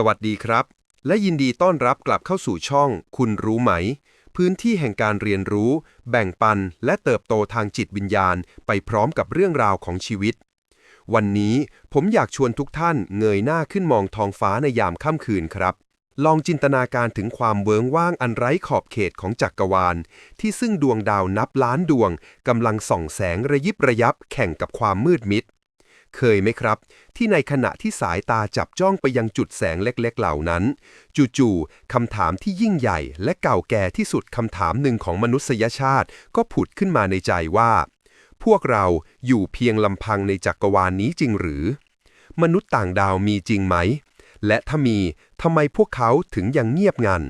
สวัสดีครับ และยินดีต้อนรับกลับเข้าสู่ช่อง คุณรู้ไหม พื้นที่แห่งการเรียนรู้ แบ่งปัน และเติบโตทางจิตวิญญาณ ไปพร้อมกับเรื่องราวของชีวิต วันนี้ผมอยากชวนทุกท่านเงยหน้าขึ้นมองท้องฟ้าในยามค่ำคืนครับ ลองจินตนาการถึงความเวิงว่างอันไร้ขอบเขตของจักรวาล ที่ซึ่งดวงดาวนับล้านดวงกำลังส่องแสงระยิบระยับแข่งกับความมืดมิด เคยไหมครับ ที่ในขณะที่สายตาจับจ้องไปยังจุดแสงเล็กๆ เหล่านั้น จู่ๆคำถามที่ยิ่งใหญ่และเก่าแก่ที่สุดคำถามหนึ่งของมนุษยชาติ ก็ผุดขึ้นมาในใจว่า พวกเราอยู่เพียงลำพังในจักรวาลนี้จริงหรือ มนุษย์ต่างดาวมีจริงไหม และถ้ามีทำไมพวกเขาถึงยังเงียบงัน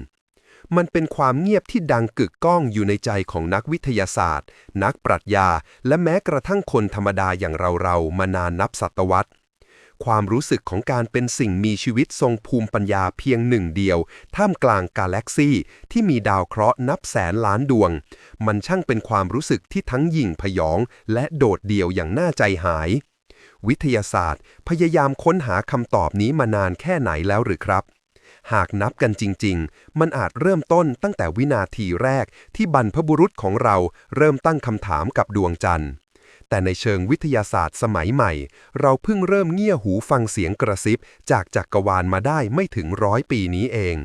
มันเป็นความเงียบที่ดังกึกก้องอยู่ในใจของนักวิทยาศาสตร์ นักปรัชญา และแม้กระทั่งคนธรรมดาอย่างเราๆ มานานนับศตวรรษ ความรู้สึกของการเป็นสิ่งมีชีวิตทรงภูมิปัญญาเพียงหนึ่งเดียว ท่ามกลางกาแล็กซี่ที่มีดาวเคราะห์นับแสนล้านดวง มันช่างเป็นความรู้สึกที่ทั้งยิ่งพยอง และโดดเดี่ยวอย่างน่าใจหาย วิทยาศาสตร์ พยายามค้นหาคำตอบนี้มานานแค่ไหนแล้วหรือครับ หากนับกันจริง ๆ มันอาจเริ่มต้นตั้งแต่วินาทีแรกที่บรรพบุรุษของเราเริ่มตั้งคำถามกับดวงจันทร์แต่ในเชิงวิทยาศาสตร์สมัยใหม่ เราเพิ่งเริ่มเงี่ยหูฟังเสียงกระซิบ จากจักรวาลมาได้ไม่ถึงร้อยปีนี้เอง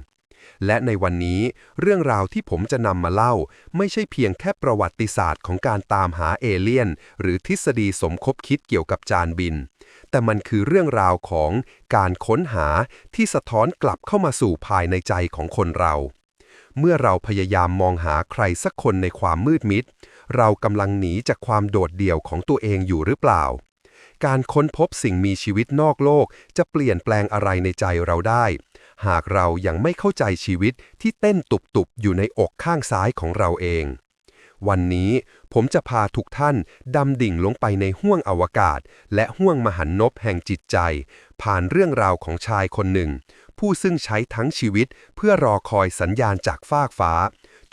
และในวันนี้ เรื่องราวที่ผมจะนำมาเล่า ไม่ใช่เพียงแค่ประวัติศาสตร์ของการตามหาเอเลี่ยน หรือทฤษฎีสมคบคิดเกี่ยวกับจานบิน แต่มันคือเรื่องราวของการค้นหาที่สะท้อนกลับเข้ามาสู่ภายในใจของคนเรา เมื่อเราพยายามมองหาใครสักคนในความมืดมิด เรากำลังหนีจากความโดดเดี่ยวของตัวเองอยู่หรือเปล่า การค้นพบสิ่งมีชีวิตนอกโลกจะเปลี่ยนแปลงอะไรในใจเราได้ หากเรายังไม่เข้าใจชีวิตที่เต้นตุบๆอยู่ในอกข้างซ้ายของเราเอง วันนี้ผมจะพาทุกท่านดำดิ่งลงไปในห้วงอวกาศ และห้วงมหันนบแห่งจิตใจ ผ่านเรื่องราวของชายคนหนึ่ง ผู้ซึ่งใช้ทั้งชีวิตเพื่อรอคอยสัญญาณจากฟากฟ้า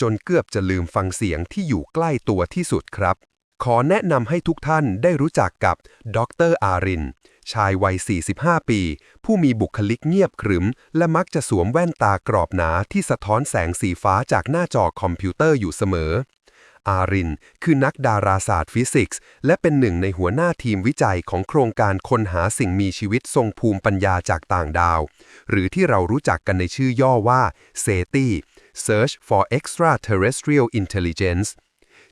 จนเกือบจะลืมฟังเสียงที่อยู่ใกล้ตัวที่สุดครับ ขอแนะนำให้ทุกท่านได้รู้จักกับดรอารินชายวัย 45 ปี ผู้มีบุคลิกเงียบขรึม และมักจะสวมแว่นตากรอบหนาที่สะท้อนแสงสีฟ้าจากหน้าจอคอมพิวเตอร์อยู่เสมอ อาริน คือนักดาราศาสตร์ฟิสิกส์ และเป็นหนึ่งในหัวหน้าทีมวิจัยของโครงการค้นหาสิ่งมีชีวิตทรงภูมิปัญญาจากต่างดาว หรือที่เรารู้จักกันในชื่อย่อว่า SETI Search for Extraterrestrial Intelligence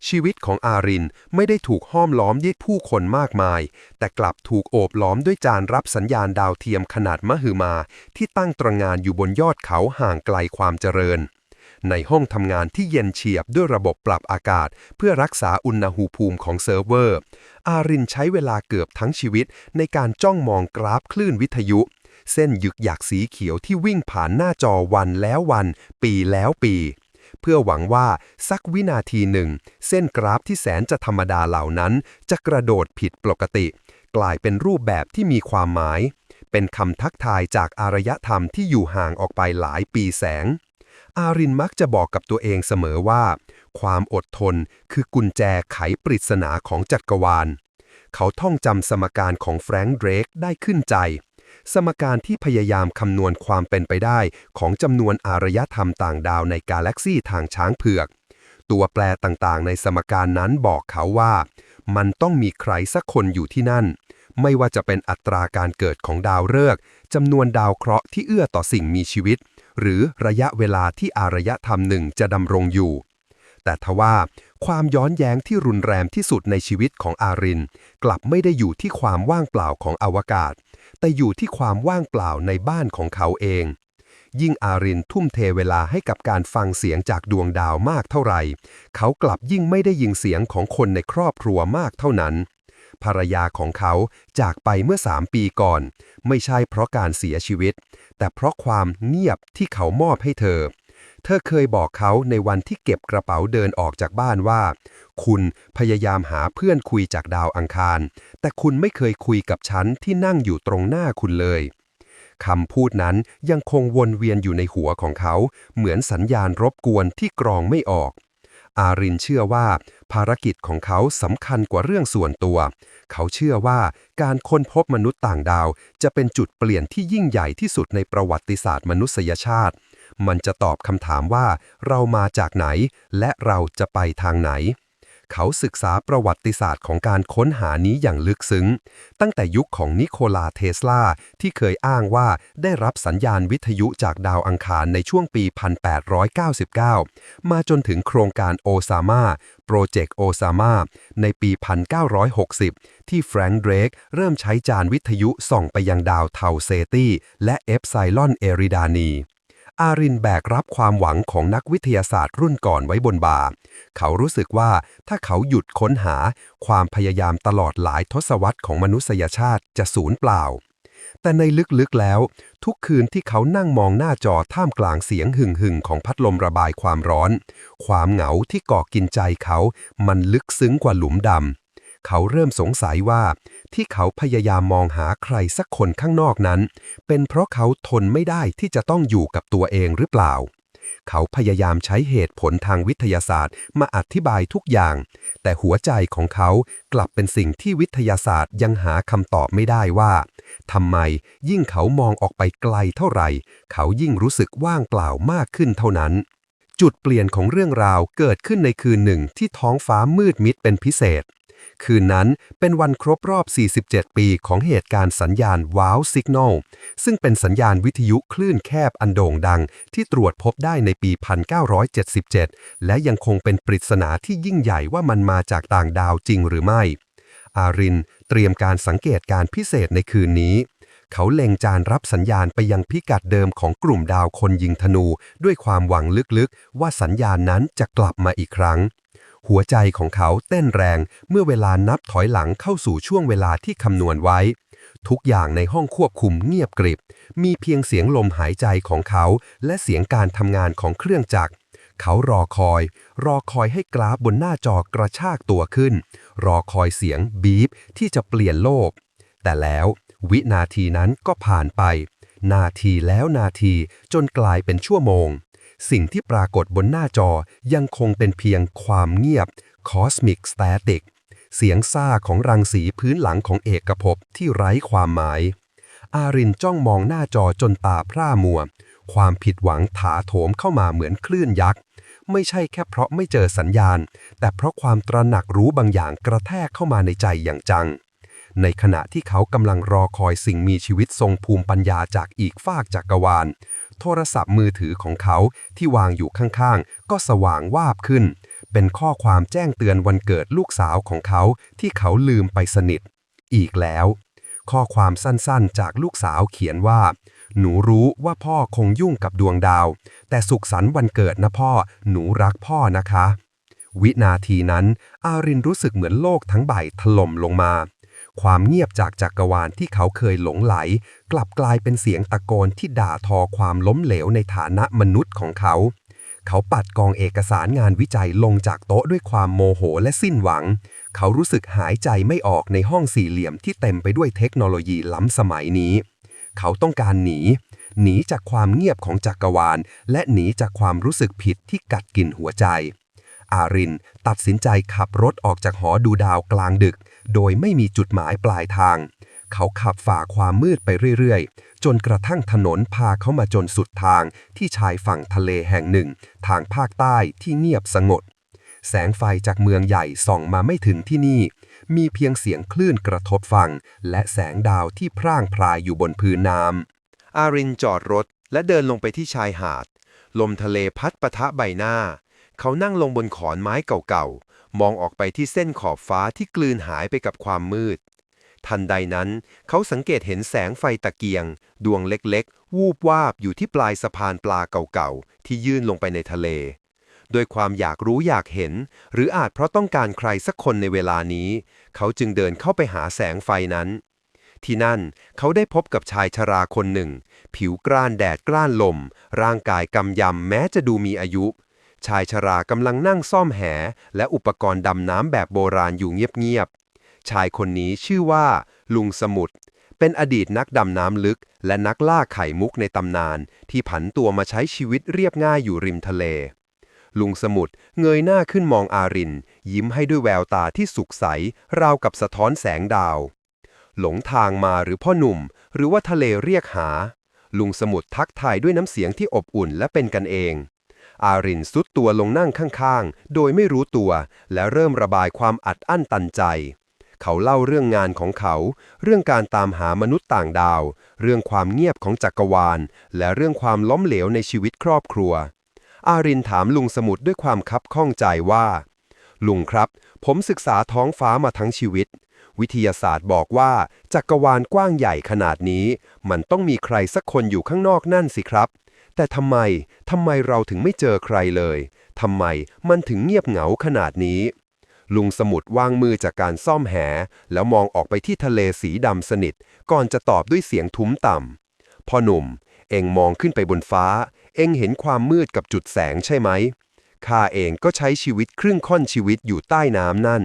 ชีวิตของอารินไม่ได้ถูกห้อมล้อมด้วยผู้คนมากมาย แต่กลับถูกโอบล้อมด้วยจานรับสัญญาณดาวเทียมขนาดมหึมา ที่ตั้งตระงานอยู่บนยอดเขาห่างไกลความเจริญ ในห้องทำงานที่เย็นเฉียบด้วยระบบปรับอากาศ เพื่อรักษาอุณหภูมิของเซิร์ฟเวอร์ อารินใช้เวลาเกือบทั้งชีวิตในการจ้องมองกราฟคลื่นวิทยุ เส้นหยึกหยักสีเขียวที่วิ่งผ่านหน้าจอวันแล้ววัน ปีแล้วปี เพื่อหวังว่าสักวินาทีหนึ่ง เส้นกราฟที่แสนจะธรรมดาเหล่านั้น จะกระโดดผิดปกติ กลายเป็นรูปแบบที่มีความหมายเป็นคำทักทายจากอารยธรรมที่อยู่ห่างออกไปหลายปีแสง อารินมักจะบอกกับตัวเองเสมอว่า ความอดทนคือกุญแจไขปริศนาของจักรวาล เขาท่องจำสมการของแฟรงค์เดรกได้ขึ้นใจ สมการที่พยายามคำนวณความเป็นไปได้ของจำนวนอารยธรรมต่างดาวในกาแล็กซีทางช้างเผือก ตัวแปรต่างๆ ในสมการนั้นบอกเขาว่า มันต้องมีใครสักคนอยู่ที่นั่น ไม่ว่าจะเป็นอัตราการเกิดของดาวฤกษ์จำนวนดาวเคราะห์ที่เอื้อต่อสิ่งมีชีวิต หรือระยะเวลาที่อารยธรรมหนึ่งจะดำรงอยู่ แต่ทว่าความย้อนแย้งที่รุนแรงที่สุดในชีวิตของอาริน กลับไม่ได้อยู่ที่ความว่างเปล่าของอวกาศ แต่อยู่ที่ความว่างเปล่าในบ้านของเขาเอง ยิ่งอารินทุ่มเทเวลาให้กับการฟังเสียงจากดวงดาวมากเท่าไหร่ เขากลับยิ่งไม่ได้ยินเสียงของคนในครอบครัวมากเท่านั้น ภรรยาของเขาจากไปเมื่อสามปีก่อน ไม่ใช่เพราะการเสียชีวิต แต่เพราะความเงียบที่เขามอบให้เธอ เธอเคยบอกเขาในวันที่เก็บกระเป๋าเดินออกจากบ้านว่า คุณพยายามหาเพื่อนคุยจากดาวอังคาร แต่คุณไม่เคยคุยกับฉันที่นั่งอยู่ตรงหน้าคุณเลยคำพูดนั้นยังคงวนเวียนอยู่ในหัวของเขา เหมือนสัญญาณรบกวนที่กรองไม่ออก อารินเชื่อว่า ภารกิจของเขาสำคัญกว่าเรื่องส่วนตัว เขาเชื่อว่าการค้นพบมนุษย์ต่างดาว จะเป็นจุดเปลี่ยนที่ยิ่งใหญ่ที่สุดในประวัติศาสตร์มนุษยชาติ มันจะตอบคำถามว่าเรามาจากไหน และเราจะไปทางไหน เขาศึกษาประวัติศาสตร์ของการค้นหานี้อย่างลึกซึ้ง ตั้งแต่ยุคของนิโคลาเทสลาที่เคยอ้างว่าได้รับสัญญาณวิทยุจากดาวอังคารในช่วงปี 1899 มาจนถึงโครงการโอซามาโปรเจกต์โอซามาในปี 1960 ที่แฟรงค์เดรกเริ่มใช้จานวิทยุส่องไปยังดาวเทาเซตี้และเอฟไซลอนเอริดานี อารินแบกรับความหวังของนักวิทยาศาสตร์รุ่นก่อนไว้บนบ่า เขารู้สึกว่าถ้าเขาหยุดค้นหา ความพยายามตลอดหลายทศวรรษของมนุษยชาติจะสูญเปล่า แต่ในลึกๆแล้ว ทุกคืนที่เขานั่งมองหน้าจอท่ามกลางเสียงหึ่งๆของพัดลมระบายความร้อน ความเหงาที่ก่อกินใจเขามันลึกซึ้งกว่าหลุมดำ เขาเริ่มสงสัยว่า ที่เขาพยายามมองหาใครสักคนข้างนอกนั้น เป็นเพราะเขาทนไม่ได้ที่จะต้องอยู่กับตัวเองหรือเปล่า เขาพยายามใช้เหตุผลทางวิทยาศาสตร์มาอธิบายทุกอย่าง แต่หัวใจของเขากลับเป็นสิ่งที่วิทยาศาสตร์ยังหาคำตอบไม่ได้ว่าทำไมยิ่งเขามองออกไปไกลเท่าไหร่ เขายิ่งรู้สึกว่างเปล่ามากขึ้นเท่านั้นจุดเปลี่ยนของเรื่องราวเกิดขึ้นในคืนหนึ่งที่ท้องฟ้ามืดมิดเป็นพิเศษ คืนนั้นเป็นวันครบรอบ 47 ปีของเหตุการณ์สัญญาณว้าวสิกนลซึ่งเป็นสัญญาณวิทยุคลื่นแคบอันโด่งดัง ที่ตรวจพบได้ในปี 1977 และยังคงเป็นปริศนาที่ยิ่งใหญ่ว่ามันมาจากต่างดาวจริงหรือไม่ อารินเตรียมการสังเกตการพิเศษในคืนนี้เขาเล็งจานรับสัญญาณไปยังพิกัดเดิมของกลุ่มดาวคนยิงธนู ด้วยความหวังลึกๆ ว่าสัญญาณนั้นจะกลับมาอีกครั้ง หัวใจของเขาเต้นแรงเมื่อเวลานับถอยหลังเข้าสู่ช่วงเวลาที่คำนวณไว้ ทุกอย่างในห้องควบคุมเงียบกริบ มีเพียงเสียงลมหายใจของเขา และเสียงการทำงานของเครื่องจักร เขารอคอย รอคอยให้กราฟบนหน้าจอกระชากตัวขึ้น รอคอยเสียงบีบที่จะเปลี่ยนโลก แต่แล้ว วินาทีนั้นก็ผ่านไป นาทีแล้วนาทีจนกลายเป็นชั่วโมง สิ่งที่ปรากฏบนหน้าจอยังคงเป็นเพียงความเงียบ Cosmic Static เสียงซ่าของรังสีพื้นหลังของเอกภพที่ไร้ความหมาย อารินจ้องมองหน้าจอจนตาพร่ามัว ความผิดหวังถาโถมเข้ามาเหมือนคลื่นยักษ์ ไม่ใช่แค่เพราะไม่เจอสัญญาณ แต่เพราะความตระหนักรู้บางอย่างกระแทกเข้ามาในใจอย่างจัง ในขณะที่เขากำลังรอคอยสิ่งมีชีวิตทรงภูมิปัญญาจากอีกฟากจักรวาล โทรศัพท์มือถือของเขาที่วางอยู่ข้างๆ ก็สว่างวาบขึ้น เป็นข้อความแจ้งเตือนวันเกิดลูกสาวของเขาที่เขาลืมไปสนิท อีกแล้ว ข้อความสั้นๆ จากลูกสาวเขียนว่า หนูรู้ว่าพ่อคงยุ่งกับดวงดาว แต่สุขสันต์วันเกิดนะพ่อ หนูรักพ่อนะคะ วินาทีนั้น อารินรู้สึกเหมือนโลกทั้งใบถล่มลงมา ความเงียบจากจักรวาลที่เขาเคยหลงไหล กลับกลายเป็นเสียงตะโกนที่ด่าทอความล้มเหลวในฐานะมนุษย์ของเขา เขาปัดกองเอกสารงานวิจัยลงจากโต๊ะด้วยความโมโหและสิ้นหวัง เขารู้สึกหายใจไม่ออกในห้องสี่เหลี่ยมที่เต็มไปด้วยเทคโนโลยีล้ำสมัยนี้ เขาต้องการหนี หนีจากความเงียบของจักรวาล และหนีจากความรู้สึกผิดที่กัดกินหัวใจ อารินตัดสินใจขับรถออกจากหอดูดาวกลางดึก โดยไม่มีจุดหมายปลายทาง เขาขับฝ่าความมืดไปเรื่อยๆ จนกระทั่งถนนพาเขามาจนสุดทางที่ชายฝั่งทะเลแห่งหนึ่ง ทางภาคใต้ที่เงียบสงบแสงไฟจากเมืองใหญ่ส่องมาไม่ถึงที่นี่ มีเพียงเสียงคลื่นกระทบฟัง และแสงดาวที่พร่างพรายอยู่บนพื้นน้ำอารินจอดรถและเดินลงไปที่ชายหาด ลมทะเลพัดปะทะใบหน้า เขานั่งลงบนขอนไม้เก่าๆ มองออกไปที่เส้นขอบฟ้าที่กลืนหายไปกับความมืด ทันใดนั้น เขาสังเกตเห็นแสงไฟตะเกียง ดวงเล็กๆ วูบวาบอยู่ที่ปลายสะพานปลาเก่าๆ ที่ยื่นลงไปในทะเลด้วยความอยากรู้อยากเห็น หรืออาจเพราะต้องการใครสักคนในเวลานี้ เขาจึงเดินเข้าไปหาแสงไฟนั้น ที่นั่นเขาได้พบกับชายชราคนหนึ่ง ผิวกร้านแดดกล้านลม ร่างกายกำยำแม้จะดูมีอายุ ชายชรากำลังนั่งซ่อมแห และอุปกรณ์ดำน้ำแบบโบราณอยู่เงียบๆ ชายคนนี้ชื่อว่า ลุงสมุทรเป็นอดีตนักดำน้ำลึก และนักล่าไข่มุกในตำนาน ที่ผันตัวมาใช้ชีวิตเรียบง่ายอยู่ริมทะเล ลุงสมุดเงยหน้าขึ้นมองอาริน ยิ้มให้ด้วยแววตาที่สุขใส ราวกับสะท้อนแสงดาว หลงทางมาหรือพ่อหนุ่ม หรือว่าทะเลเรียกหา ลุงสมุดทักทายด้วยน้ำเสียงที่อบอุ่นและเป็นกันเอง อารินซุดตัวลงนั่งข้างๆ โดยไม่รู้ตัว และเริ่มระบายความอัดอั้นตันใจ เขาเล่าเรื่องงานของเขา เรื่องการตามหามนุษย์ต่างดาว เรื่องความเงียบของจักรวาล และเรื่องความล้มเหลวในชีวิตครอบครัว อารินถามลุงสมุดด้วยความคับข้องใจว่า ลุงครับ ผมศึกษาท้องฟ้ามาทั้งชีวิตวิทยาศาสตร์บอกว่าจักรวาลกว้างใหญ่ขนาดนี้ มันต้องมีใครสักคนอยู่ข้างนอกนั่นสิครับ แต่ทำไม ทำไมเราถึงไม่เจอใครเลย ทำไมมันถึงเงียบเหงาขนาดนี้ ลุงสมุดวางมือจากการซ่อมแห แล้วมองออกไปที่ทะเลสีดำสนิท ก่อนจะตอบด้วยเสียงทุ้มต่ำพ่อหนุ่ม เองมองขึ้นไปบนฟ้า เองเห็นความมืดกับจุดแสงใช่ไหมข้าเองก็ใช้ชีวิตครึ่งค่อนชีวิตอยู่ใต้น้ำนั่น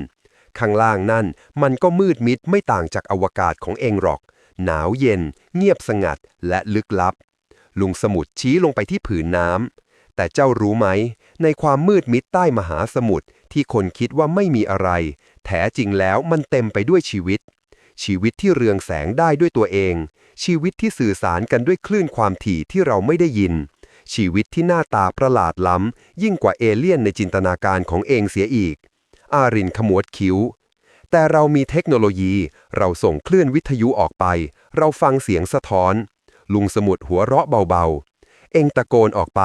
ข้างล่างนั่นมันก็มืดมิดไม่ต่างจากอวกาศของเองหรอก หนาวเย็น เงียบสงัดและลึกลับ ลุงสมุดชี้ลงไปที่ผืนน้ำ แต่เจ้ารู้ไหม ในความมืดมิดใต้มหาสมุทรที่คนคิดว่าไม่มีอะไร แท้จริงแล้วมันเต็มไปด้วยชีวิต ชีวิตที่เรืองแสงได้ด้วยตัวเอง ชีวิตที่สื่อสารกันด้วยคลื่นความถี่ที่เราไม่ได้ยิน ชีวิตที่หน้าตาประหลาดล้ำ ยิ่งกว่าเอเลี่ยนในจินตนาการของเองเสียอีก อารินขมวดคิ้วแต่เรามีเทคโนโลยี เราส่งคลื่นวิทยุออกไป เราฟังเสียงสะท้อน ลุงสมุดหัวเราะเบาๆ เองตะโกนออกไป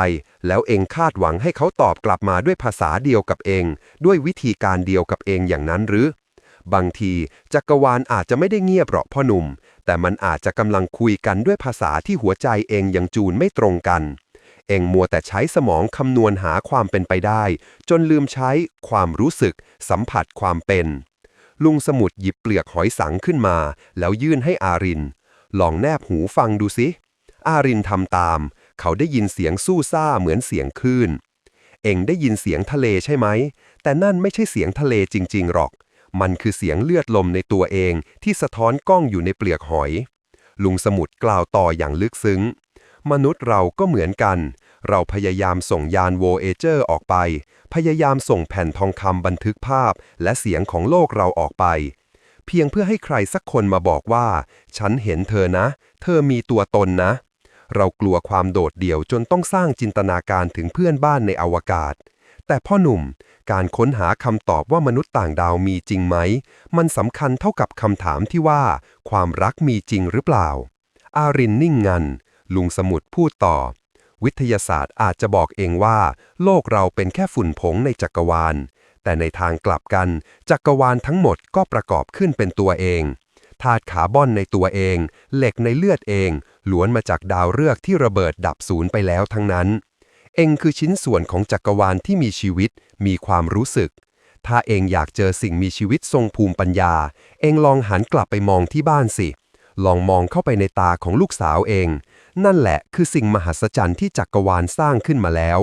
แล้วเองคาดหวังให้เขาตอบกลับมาด้วยภาษาเดียวกับเอง ด้วยวิธีการเดียวกับเองอย่างนั้นหรือ บางทีจักรวาลอาจจะไม่ได้เงียบหรอกพ่อหนุ่ม แต่มันอาจจะกำลังคุยกันด้วยภาษาที่หัวใจเองยังจูนไม่ตรงกัน เองมัวแต่ใช้สมองคำนวณหาความเป็นไปได้ จนลืมใช้ความรู้สึก สัมผัสความเป็นลุงสมุดหยิบเปลือกหอยสังขึ้นมา แล้วยื่นให้อาริน ลองแนบหูฟังดูสิอารินทำตาม เขาได้ยินเสียงสู้ซ่าเหมือนเสียงคลื่น เองได้ยินเสียงทะเลใช่ไหม แต่นั่นไม่ใช่เสียงทะเลจริง ๆ หรอก มันคือเสียงเลือดลมในตัวเองที่สะท้อนกล้องอยู่ในเปลือกหอย ลุงสมุดกล่าวต่ออย่างลึกซึ้ง มนุษย์เราก็เหมือนกัน เราพยายามส่งยานโวเอเจอร์ออกไป พยายามส่งแผ่นทองคำบันทึกภาพ และเสียงของโลกเราออกไป เพียงเพื่อให้ใครสักคนมาบอกว่า ฉันเห็นเธอนะ เธอมีตัวตนนะ เรากลัวความโดดเดี่ยวจนต้องสร้างจินตนาการถึงเพื่อนบ้านในอวกาศ แต่พ่อหนุ่ม การค้นหาคำตอบว่ามนุษย์ต่างดาวมีจริงไหม มันสำคัญเท่ากับคำถามที่ว่า ความรักมีจริงหรือเปล่า อารินนิ่งงัน ลุงสมุดพูดต่อ วิทยาศาสตร์อาจจะบอกเองว่า โลกเราเป็นแค่ฝุ่นผงในจักรวาล แต่ในทางกลับกัน จักรวาลทั้งหมดก็ประกอบขึ้นเป็นตัวเองธาตุคาร์บอนในตัวเอง เหล็กในเลือดเองล้วนมาจากดาวฤกษ์ที่ระเบิดดับสูญไปแล้วทั้งนั้น เองคือชิ้นส่วนของจักรวาลที่มีชีวิต มีความรู้สึก ถ้าเองอยากเจอสิ่งมีชีวิตทรงภูมิปัญญา เองลองหันกลับไปมองที่บ้านสิ ลองมองเข้าไปในตาของลูกสาวเอง นั่นแหละคือสิ่งมหัศจรรย์ที่จักรวาลสร้างขึ้นมาแล้ว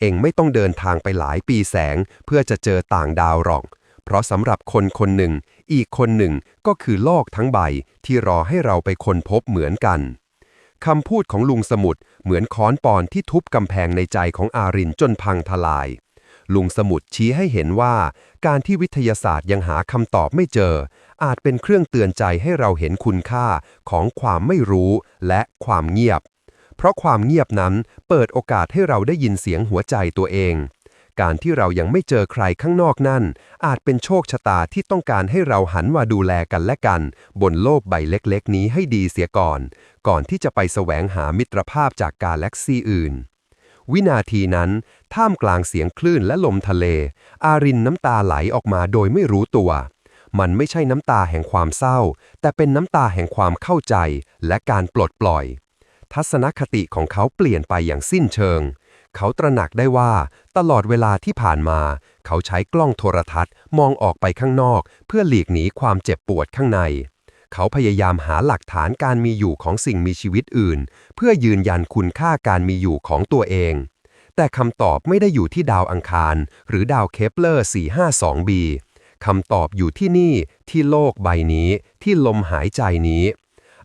เองไม่ต้องเดินทางไปหลายปีแสง เพื่อจะเจอต่างดาวหรอก เพราะสำหรับคนคนหนึ่ง อีกคนหนึ่งก็คือโลกทั้งใบที่รอให้เราไปค้นพบเหมือนกันคำพูดของลุงสมุดเหมือนค้อนปอนที่ทุบกำแพงในใจของอารินจนพังทลาย ลุงสมุดชี้ให้เห็นว่า การที่วิทยาศาสตร์ยังหาคำตอบไม่เจอ อาจเป็นเครื่องเตือนใจให้เราเห็นคุณค่าของความไม่รู้และความเงียบ เพราะความเงียบนั้นเปิดโอกาสให้เราได้ยินเสียงหัวใจตัวเอง การที่เรายังไม่เจอใครข้างนอกนั่น อาจเป็นโชคชะตาที่ต้องการให้เราหันมาดูแลกันและกัน บนโลกใบเล็กๆ นี้ให้ดีเสียก่อน ก่อนที่จะไปแสวงหามิตรภาพจากกาแล็กซีอื่นวินาทีนั้น ท่ามกลางเสียงคลื่นและลมทะเล อารินน้ำตาไหลออกมาโดยไม่รู้ตัว มันไม่ใช่น้ำตาแห่งความเศร้า แต่เป็นน้ำตาแห่งความเข้าใจและการปลดปล่อย ทัศนคติของเขาเปลี่ยนไปอย่างสิ้นเชิง เขาตระหนักได้ว่า ตลอดเวลาที่ผ่านมา เขาใช้กล้องโทรทัศน์มองออกไปข้างนอก เพื่อหลีกหนีความเจ็บปวดข้างใน เขาพยายามหาหลักฐานการมีอยู่ของสิ่งมีชีวิตอื่น เพื่อยืนยันคุณค่าการมีอยู่ของตัวเอง แต่คำตอบไม่ได้อยู่ที่ดาวอังคาร หรือดาวเคปเลอร์ 452b คำตอบอยู่ที่นี่ ที่โลกใบนี้ ที่ลมหายใจนี้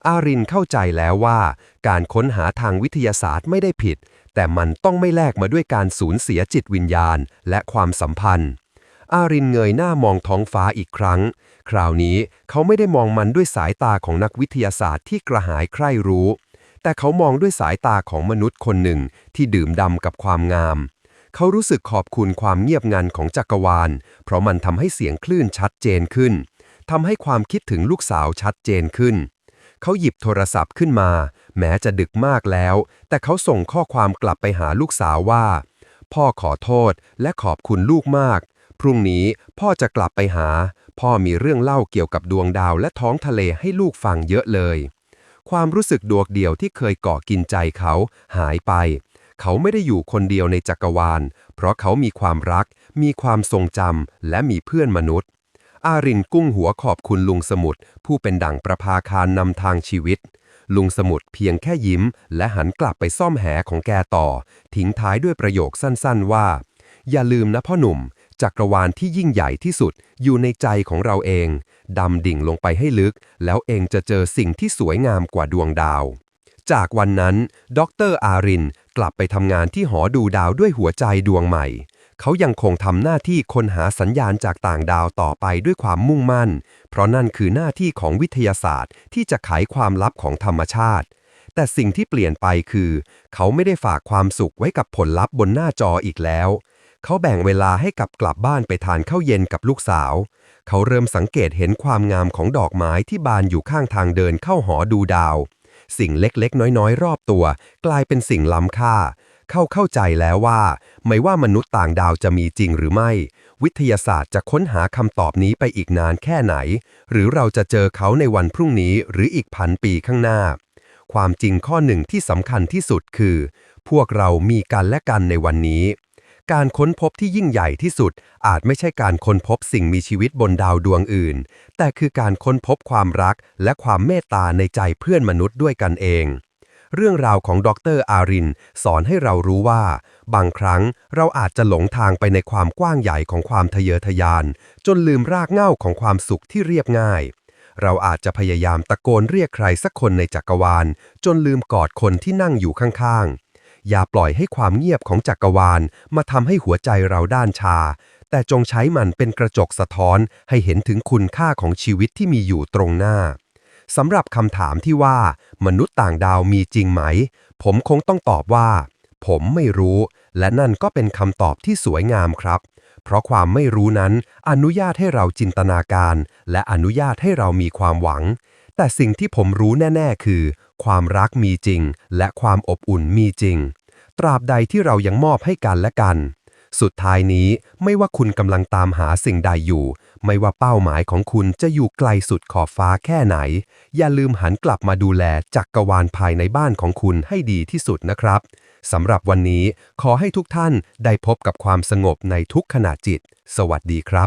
อารินเข้าใจแล้วว่า การค้นหาทางวิทยาศาสตร์ไม่ได้ผิด แต่มันต้องไม่แลกมาด้วยการสูญเสียจิตวิญญาณและความสัมพันธ์ อารินเงยหน้ามองท้องฟ้าอีกครั้ง คราวนี้เขาไม่ได้มองมันด้วยสายตาของนักวิทยาศาสตร์ที่กระหายใคร่รู้ แต่เขามองด้วยสายตาของมนุษย์คนหนึ่งที่ดื่มดำกับความงามเขารู้สึกขอบคุณความเงียบงันของจักรวาล เพราะมันทำให้เสียงคลื่นชัดเจนขึ้น ทำให้ความคิดถึงลูกสาวชัดเจนขึ้น เขาหยิบโทรศัพท์ขึ้นมา แม้จะดึกมากแล้ว แต่เขาส่งข้อความกลับไปหาลูกสาวว่า พ่อขอโทษและขอบคุณลูกมาก พรุ่งนี้พ่อจะกลับไปหา พ่อมีเรื่องเล่าเกี่ยวกับดวงดาวและท้องทะเลให้ลูกฟังเยอะเลย ความรู้สึกดวงเดียวที่เคยเกาะกินใจเขาหายไป เขาไม่ได้อยู่คนเดียวในจักรวาล เพราะเขามีความรัก มีความทรงจำและมีเพื่อนมนุษย์ อารินกุ้งหัวขอบคุณลุงสมุทรผู้เป็นดั่งประภาคารนำทางชีวิต ลุงสมุทรเพียงแค่ยิ้ม และหันกลับไปซ่อมแหของแกต่อ ทิ้งท้ายด้วยประโยคสั้นๆว่า อย่าลืมนะพ่อหนุ่ม จักรวาลที่ยิ่งใหญ่ที่สุดอยู่ในใจของเราเอง ดำดิ่งลงไปให้ลึก แล้วเองจะเจอสิ่งที่สวยงามกว่าดวงดาว จากวันนั้น ดรอารินกลับไปทำงานที่หอดูดาวด้วยหัวใจดวงใหม่ เขายังคงทำหน้าที่ค้นหาสัญญาณจากต่างดาวต่อไปด้วยความมุ่งมั่น เพราะนั่นคือหน้าที่ของวิทยาศาสตร์ที่จะไขความลับของธรรมชาติ แต่สิ่งที่เปลี่ยนไปคือ เขาไม่ได้ฝากความสุขไว้กับผลลัพธ์บนหน้าจออีกแล้ว เขาแบ่งเวลาให้กับกลับบ้านไปทานข้าวเย็นกับลูกสาว เขาเริ่มสังเกตเห็นความงามของดอกไม้ที่บานอยู่ข้างทางเดินเข้าหอดูดาว สิ่งเล็กๆ น้อยๆ รอบตัว กลายเป็นสิ่งล้ำค่า เข้าเข้าใจแล้วว่า ไม่ว่ามนุษย์ต่างดาวจะมีจริงหรือไม่ วิทยาศาสตร์จะค้นหาคำตอบนี้ไปอีกนานแค่ไหน หรือเราจะเจอเขาในวันพรุ่งนี้หรืออีกพันปีข้างหน้า ความจริงข้อหนึ่งที่สำคัญที่สุดคือ พวกเรามีกันและกันในวันนี้ การค้นพบที่ยิ่งใหญ่ที่สุด อาจไม่ใช่การค้นพบสิ่งมีชีวิตบนดาวดวงอื่น แต่คือการค้นพบความรักและความเมตตาในใจเพื่อนมนุษย์ด้วยกันเอง เรื่องราวของดรอาริน สอนให้เรารู้ว่า บางครั้งเราอาจจะหลงทางไปในความกว้างใหญ่ของความทะเยอทะยาน จนลืมรากเหง้าของความสุขที่เรียบง่าย เราอาจจะพยายามตะโกนเรียกใครสักคนในจักรวาล จนลืมกอดคนที่นั่งอยู่ข้างๆ อย่าปล่อยให้ความเงียบของจักรวาล มาทำให้หัวใจเราด้านชา แต่จงใช้มันเป็นกระจกสะท้อนให้เห็นถึงคุณค่าของชีวิตที่มีอยู่ตรงหน้า สำหรับคำถามที่ว่า มนุษย์ต่างดาวมีจริงไหม ผมคงต้องตอบว่า ผมไม่รู้ และนั่นก็เป็นคำตอบที่สวยงามครับ เพราะความไม่รู้นั้นอนุญาตให้เราจินตนาการ และอนุญาตให้เรามีความหวัง แต่สิ่งที่ผมรู้แน่ ๆ คือ ความรักมีจริง และความอบอุ่นมีจริง ตราบใดที่เรายังมอบให้กันและกัน สุดท้ายนี้ไม่ว่าคุณกำลังตามหาสิ่งใดอยู่ ไม่ว่าเป้าหมายของคุณจะอยู่ไกลสุดขอบฟ้าแค่ไหน อย่าลืมหันกลับมาดูแลจักกรวาลภายในบ้านของคุณให้ดีที่สุดนะครับสำหรับวันนี้ขอให้ทุกท่านได้พบกับความสงบในทุกขณะจิต สวัสดีครับ